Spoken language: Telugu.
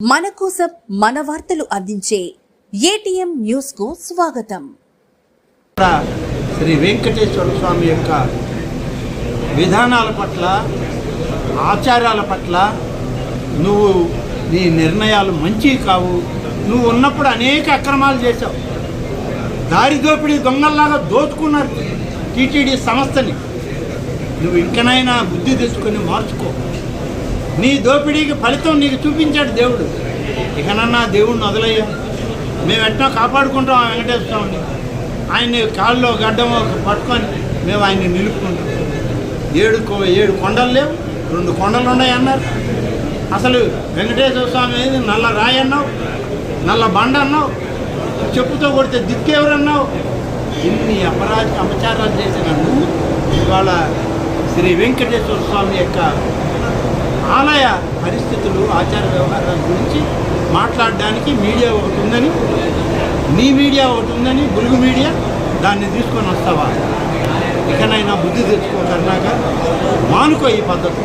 మన కోసం మన వార్తలు అందించే ఏటీఎం న్యూస్కు స్వాగతం. శ్రీ వెంకటేశ్వర స్వామి యొక్క విధానాల పట్ల ఆచారాల పట్ల నువ్వు నీ నిర్ణయాలు మంచివి కావు. నువ్వు ఉన్నప్పుడు అనేక అక్రమాలు చేశావు. దారి దోపిడీ దొంగల్లాగా దోచుకున్నారు టీటీడీ సంస్థని. నువ్వు ఇంకనైనా బుద్ధి తెచ్చుకొని మార్చుకో. నీ దోపిడీకి ఫలితం నీకు చూపించాడు దేవుడు. ఇకనన్నా దేవుడిని వదిలయ్యా మేము ఎట్లా కాపాడుకుంటాం ఆ వెంకటేశ్వర స్వామిని? ఆయన్ని కాళ్ళలో గడ్డం పట్టుకొని మేము ఆయన్ని నిలుపుకుంటాం. ఏడు కో- ఏడు కొండలు లేవు. రెండు కొండలు ఉన్నాయన్నారు అసలు వెంకటేశ్వర స్వామి నల్ల రాయి అన్నావు? నల్ల బండ అన్నావు? చెప్పుతో కొడితే దిక్కెవరన్నావు ఇన్ని అపరాధ అపచారాలు చేసిన నువ్వు ఇవాళ శ్రీ వెంకటేశ్వర స్వామి యొక్క ఆలయ పరిస్థితులు ఆచార వ్యవహారాల గురించి మాట్లాడడానికి మీడియా ఒకటి ఉందని నీ మీడియా ఒకటి ఉందని బులుగు మీడియా దాన్ని తీసుకొని వస్తావా? ఇకనైనా బుద్ధి తెచ్చుకో కర్ణాక మానుకో ఈ పద్ధతి.